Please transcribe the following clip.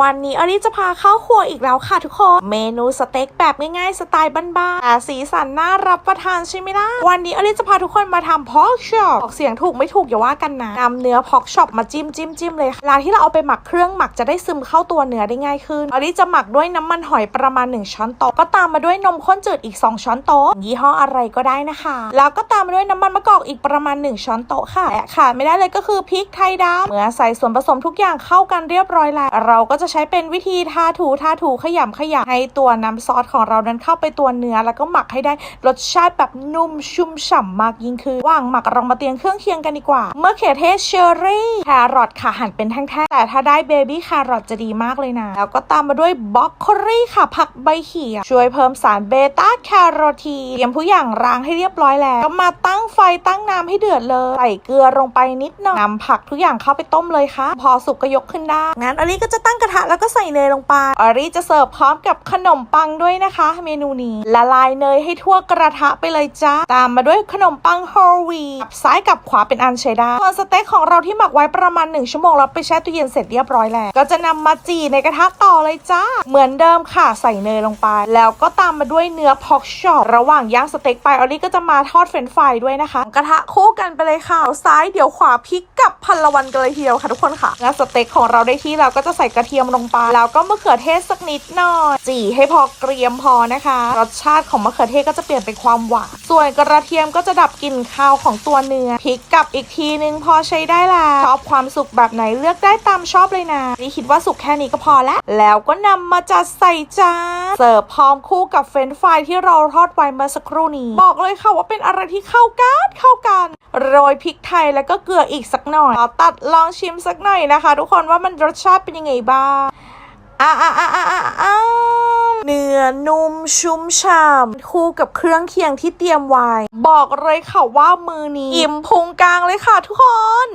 วันนี้อลิจะพาเข้าครัวอีกแล้วค่ะทุกคน เมนูสเต็กแบบง่ายๆ สไตล์บ้านๆแต่สีสันน่ารับประทานใช่ไหมล่ะ วันนี้อลิจะพาทุกคนมาทำพอกช็อปออกเสียงถูกไม่ถูกอย่าว่ากันนะนำเนื้อพอกช็อปมาจิ้มจิ้มจิ้มเลยค่ะเวลาที่เราเอาไปหมักเครื่องหมักจะได้ซึมเข้าตัวเนื้อได้ง่ายขึ้นอลิจะหมักด้วยน้ำมันหอยประมาณ 1 ช้อนโต๊ะก็ตามมาด้วยนมข้นจืดอีก 2 ช้อนโต๊ะยี่ห้ออะไรก็ได้นะคะ แล้วก็ตามมาด้วยน้ำมันมะกอกอีกประมาณ 1 ช้อนโต๊ะค่ะและขาดไม่ได้เลยก็คือพริกไทยดำเมื่อใส่ส่วนผสมทุกอย่างเข้ากันเรียบร้อยแล้วเราก็จะใช้เป็นวิธีทาถูทาถูขยำขยำให้ตัวน้ำซอสของเรานั้นเข้าไปตัวเนื้อ แล้วก็หมักให้ได้รสชาติแบบนุ่มชุ่มฉ่ำมากยิ่งขึ้นว่างหมักเรามาเตรียมเครื่องเคียงกันดีกว่า เมื่อเขือเทศเชอร์รี่แครอทค่ะหั่นเป็นแท่งๆแต่ถ้าได้เบบี้แครอทจะดีมากเลยนะ แล้วก็ตามมาด้วยบล็อกโคลี่ค่ะ ผักใบเขียวช่วยเพิ่มสารเบต้าแคโรทีนเตรียมทุกอย่างล้างให้เรียบร้อยแล้วก็มาตั้งไฟตั้งน้ำให้เดือดเลยใส่เกลือลงไปนิดหน่อยนำผักทุกอย่างเข้าไปต้มเลยค่ะ พอสุกก็ยกขึ้นได้งั้นอลี่ก็จะตั้งกระทะแล้วก็ใส่เนยลงไปอลี่จะเสิร์ฟพร้อมกับขนมปังด้วยนะคะ เมนูนี้ละลายเนยให้ทั่วกระทะไปเลยจ้าตามมาด้วยขนมปังโฮลวีทกับซ้ายกับขวาเป็นอันใช้ได้ส่วนสเต็กของเราที่หมักไว้ประมาณ 1 ชั่วโมงแล้วไปแช่ตู้เย็นเสร็จเรียบร้อยแล้ว ก็จะนำมาจีในกระทะต่อเลยจ้า เหมือนเดิมค่ะใส่เนยลงไป แล้วก็ตามมาด้วยเนื้อพอกช็อตระหว่างย่างสเต็กไปอลี่ก็จะมาทอดเฟรนฟรายด้วยนะคะ กระทะคู่กันไปเลยค่ะซ้ายเดี๋ยวขวาพริกกับพันละวันกันเลยทีเดียวค่ะทุกคนค่ะงั้นสเต็กของเราได้ที่เราก็จะใส่กระเทียมลงไปแล้วก็มะเขือเทศสักนิดหน่อยจี่ให้พอเกรียมพอนะคะ รสชาติของมะเขือเทศก็จะเปลี่ยนเป็นความหวาน ส่วนกระเทียมก็จะดับกลิ่นคาวของตัวเนื้อพริกกับอีกทีนึงพอใช้ได้แล้วชอบความสุกแบบไหนเลือกได้ตามชอบเลยนะนี่คิดว่าสุกแค่นี้ก็พอแล้ว แล้วก็นำมาจัดใส่จานเสิร์ฟพร้อมคู่กับเฟรนช์ฟรายที่เราทอดไว้เมื่อสักครู่นี้บอกเลยค่ะว่าเป็นอะไรที่เข้ากันเข้ากันโรยพริกไทยแล้วก็เกลืออีกสักหน่อยขอตัดลองชิมสักหน่อยนะคะ ทุกคนว่ามันรสชาติเป็นยังไงบ้างอ่าอ่าอ่าอ่าอ่าเนื้อ นุ่มชุ่มฉ่ำคู่กับเครื่องเคียงที่เตรียมไว้ บอกเลยค่ะว่ามือนี้อิ่มพุงกลางเลยค่ะทุกคน